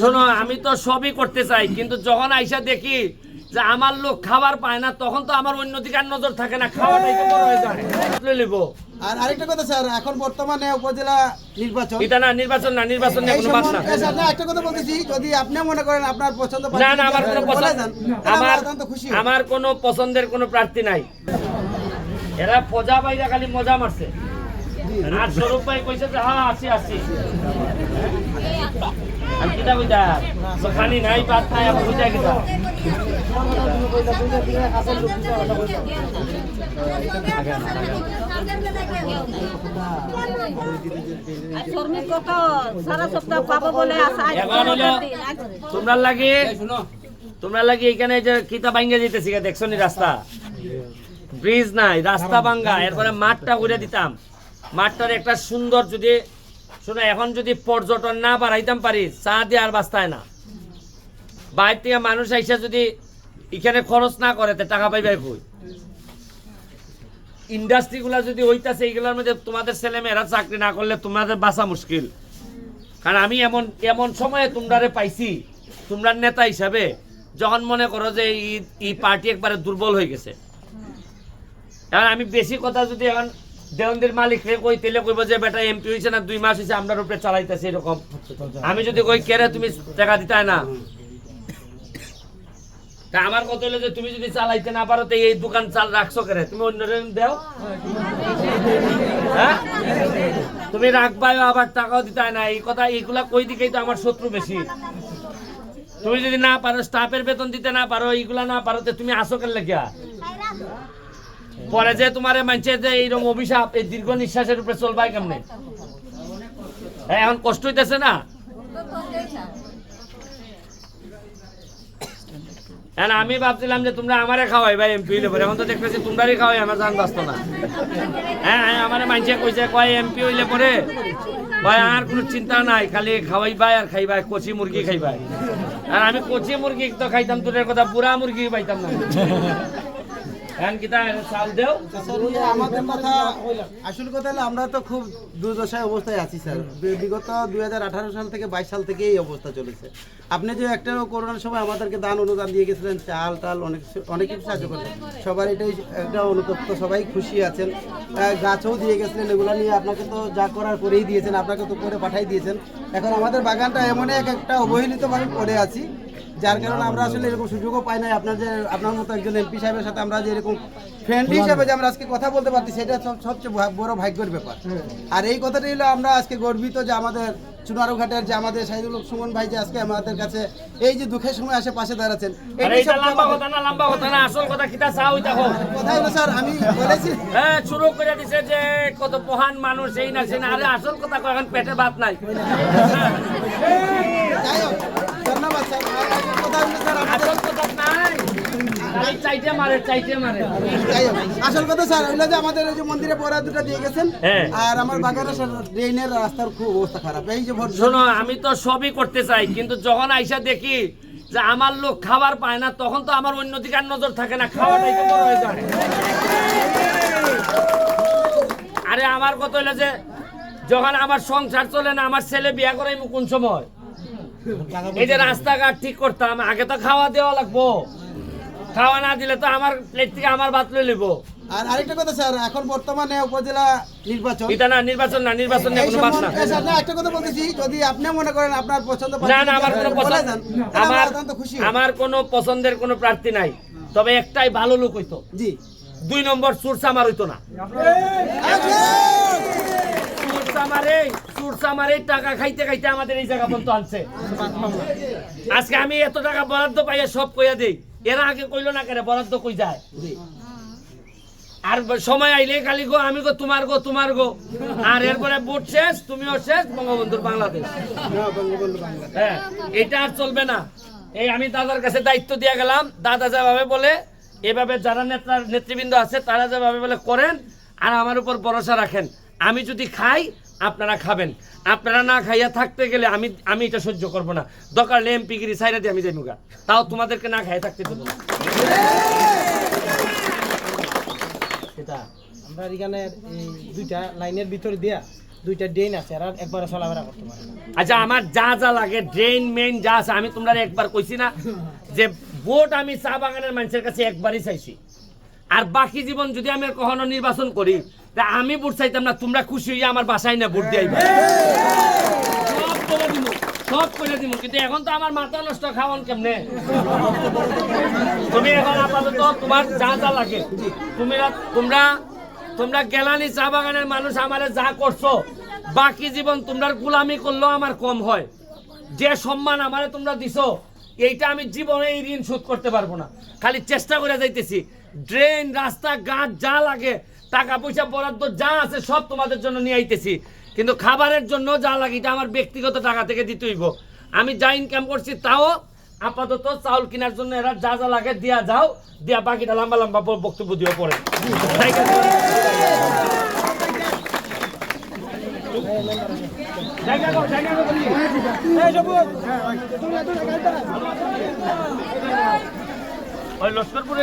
শোনো আমি তো সবই করতে চাই কিন্তু যখন আইসা দেখি যে আমার লোক খাবার পায় না তখন তো আমার অন্যদিকে আর নজর থাকে না খাওয়াটাই তো বড় হয়ে যায়। নিব আর আরেকটা কথা স্যার এখন বর্তমানে উপজেলা নির্বাচন এটা না নির্বাচন না নির্বাচন নিয়ে কোনো বাদ না। স্যার, একটা কথা বলতেছি যদি আপনি মনে করেন আপনার পছন্দ না না আমার কোনো পছন্দ আমার অত্যন্ত খুশি হব। আমার কোনো পছন্দের কোনো প্রার্থী নাই। এরা পজা বাইরা খালি মজা মারছে। আর স্বরূপ ভাই কইছে যে হ্যাঁ খানি নাই, ভাত নাই তোমরা লাগে তোমরা লাগে এখানে যে কিতা ভাঙ্গা যেতেছি দেখছ নি রাস্তা? ব্রিজ নাই, রাস্তা ভাঙ্গা, এরপরে মাঠটা করে দিতাম। মাঠটার একটা সুন্দর যদি, শোনো এখন যদি পর্যটন না বাড়াইতাম পারি, চা দিয়ে আর বাস্তায় না। বাইরে থেকে মানুষ আইসা যদি এখানে খরচ না করে টাকা পাইবে কই? ইন্ডাস্ট্রিগুলা যদি হইতাছে, এইগুলোর মধ্যে তোমাদের ছেলে মেয়েরা চাকরি না করলে তোমাদের বাঁচা মুশকিল। কারণ আমি এমন এমন সময়ে তোমরারে পাইছি, তোমরা নেতা হিসাবে, যখন মনে করো যে এই পার্টি একবারে দুর্বল হয়ে গেছে। এখন আমি বেশি কথা যদি এখন দেওয়ানদের মালিক রে কই তেলে কইব যে বেটা এমপি হয়েছে না, দুই মাস হয়েছে আমরা উপরে চালাইতেছে এরকম। আমি যদি কই, কেরে, তুমি টাকা দিতাই না? তা আমার কথা হলো যে, তুমি যদি চালাইতে না পারো, তো এই দোকান চাল রাখছো কেরে? তুমি অন্যরে দেও। হ্যাঁ? তুমি রাখবাই, আবার টাকাও দিতে না। এই কথা, এইগুলা কই দিকেই তো আমার শত্রু বেশি। তুমি যদি না পারো স্টাফের বেতন দিতে না পারো, এইগুলা না পারো, তো তুমি আসো কেন লেগিয়া? পরে যে তোমার মানছে যে এইরকম অভিশাপ এই দীর্ঘ নিঃশ্বাসের উপরে চলবাই কেমনে? হ্যাঁ, এখন কষ্ট হইতেছে না? এখন আমি ভাবছিলাম যে তোমরা আমারে খাওয়াই ভাই এমপি হইলে পরে। এখন তো দেখতেছি তোমরারই খাওয়াই আমার জান বাঁচত না। হ্যাঁ হ্যাঁ আমার মানুষে কইছে কয় এমপি হইলে পরে? কয় আর কোনো চিন্তা নাই খালি খাওয়াইবাই আর খাইবাই কচি মুরগি খাইবাই আর আমি কচি মুরগি তো খাইতাম তোদের কথা বুড়া মুরগি পাইতাম না। আমাদের কথা আসল কথা আমরা তো খুব দুর্দশায় অবস্থায় আছি, স্যার। সাল থেকে বাইশ সাল অবস্থা চলেছে। আপনি যে একটা করোনার সময় আমাদেরকে দান অনুদান দিয়ে গেছিলেন, চাল টাল, অনেক অনেক কিছু সাহায্য করলেন। সবার এটাই একটা অনুতপ্ত, সবাই খুশি আছেন। গাছও দিয়ে গেছিলেন, এগুলো নিয়ে আপনাকে তো যা করার করেই দিয়েছেন, আপনাকে তো করে পাঠাই দিয়েছেন। এখন আমাদের বাগানটা এমন এক একটা অবহেলিতভাবে পড়ে আছি। যার কারণে আমরা আসলে এরকম সুযোগও পাই নাই। আপনার যে আপনার মতো একজন এমপি সাহেবের সাথে আমরা যে এরকম ফ্রেন্ডলি হিসেবে যে আমরা আজকে কথা বলতে পারছি সেটা সবচেয়ে বড় ভাগ্যের ব্যাপার। আর এই কথাটাই হলো আমরা আজকে গর্বিত যে আমাদের চুনারু ঘাটের যে আমাদের সাইদুল হক সুমন ভাই যে আজকে আমাদের কাছে এই যে দুঃখের সময় আসে পাশে দাঁড়াচ্ছেন কথা না লম্বা কথা না আসল কথা কিতা চাও ওইটা হোক কথা হলো স্যার আমি বলেছি। হ্যাঁ শুরু করে দিছে যে কত মহান মানুষ এই না আরে আসল কথা এখন পেটে ভাত নাই যাই হোক ধন্যবাদ স্যার আর একটা কথা হলো স্যার আমাদের আসল কথা নাই খালি চাইতে মারে চাইতে মারে যাই হোক, আসল কথা স্যার হইল যে আমাদের এই যে মন্দিরে পড়া দুটো দিয়ে গেছেন হ্যাঁ। আর আমার বাগানে স্যার ড্রেনের রাস্তার খুব অবস্থা খারাপ। এই যে শোনো আমি তো সবই করতে চাই কিন্তু যখন আইসা দেখি যে আমার লোক খাবার পায় না তখন তো আমার অন্যদিকে আর নজর থাকে না খাওয়াটাই তো বড় হয়ে যায়। আরে আমার কথা হইল যে যখন আমার সংসার চলে না আমার ছেলে বিয়া করাই কোন সময়? এই যে রাস্তাঘাট ঠিক করতাম আগে তো খাওয়া দেওয়া লাগবো। খাওয়া না দিলে তো আমার প্লেট থেকে আমার ভাত লই লিবো আর আরেকটা কথা স্যার এখন বর্তমানে উপজেলা নির্বাচন। এটা না নির্বাচন না নির্বাচন নিয়ে কোনো বাদ না। স্যার, না, একটা কথা বলতেছি যদি আপনি মনে করেন আপনার পছন্দ না না আমার কোনো পছন্দ আমার আমার কোনো পছন্দের কোনো প্রার্থী নাই তবে একটাই ভালো লোক হইতো। জি। দুই নম্বর সুরসামার হইতো না। টাকা খাইতে খাইতে আমাদের এই জায়গা পর্যন্ত আনছে। আজকে আমি এত টাকা বরাদ্দ পাইয়া সব কইয়া দেই। এরা আগে কইলো না কেন বরাদ্দ কই যায়? আর সময় আইলে খালি গো আমি গো তোমার গো তোমার গো। আর এরপরে ভোট শেষ তুমিও শেষ বঙ্গবন্ধুর বাংলাদেশ। হ্যাঁ এটা আর চলবে না। এই আমি দাদার কাছে দায়িত্ব দিয়ে গেলাম। দাদা যেভাবে বলে এভাবে যারা নেতা নেতৃবৃন্দ আছে তারা যেভাবে বলে করেন আর আমার উপর ভরসা রাখেন। আমি যদি খাই আপনারা খাবেন। আপনারা না খাইয়া থাকতে গেলে আমি আমি এটা সহ্য করব না। দরকার হলে এমপি গিরি সাইরা দিয়ে আমি যাইমুগা তাও তোমাদেরকে না খাইয়ে থাকতে দেবো না। সেটা আমরা এখানে এই দুইটা লাইনের ভিতরে দিয়া দুইটা ড্রেন আছে আর একবারে চলাফেরা করতে পারে আচ্ছা আমার যা যা লাগে ড্রেন মেইন যা আছে আমি তোমরা একবার কইছি না যে ভোট আমি চা বাগানের মানুষের কাছে একবারই চাইছি। আর বাকি জীবন যদি আমি কখনো নির্বাচন করি তা আমি ভোট চাইতাম না তোমরা খুশি হইয়া আমার বাসায় না ভোট দিয়াইবা সব করে দিব সব করে দিব কিন্তু এখন তো আমার মাথা নষ্ট খাওয়ান কেমনে? তুমি এখন আপাতত তোমার যা যা লাগে তুমি তোমরা তোমরা গেলানি চা বাগানের মানুষ আমারে যা করছ বাকি জীবন তোমরা গুলামি করলেও আমার কম হয়। যে সম্মান আমারে তোমরা দিছো এইটা আমি জীবনে এই ঋণ শোধ করতে পারব না। খালি চেষ্টা করে যাইতেছি। ড্রেন রাস্তা গাছ যা লাগে টাকা পয়সা বরাদ্দ যা আছে সব তোমাদের জন্য নিয়ে আইতেছি। কিন্তু খাবারের জন্য যা লাগে এটা আমার ব্যক্তিগত টাকা থেকে দিতে হইব। আমি যা ইনকাম করছি তাও আপাতত চাউল কেনার জন্য এরা যা যা লাগে দিয়া যাও, দিয়া বাকিটা লম্বা লম্বা বক্তব্য দিয়ে পড়ে লস্করপুর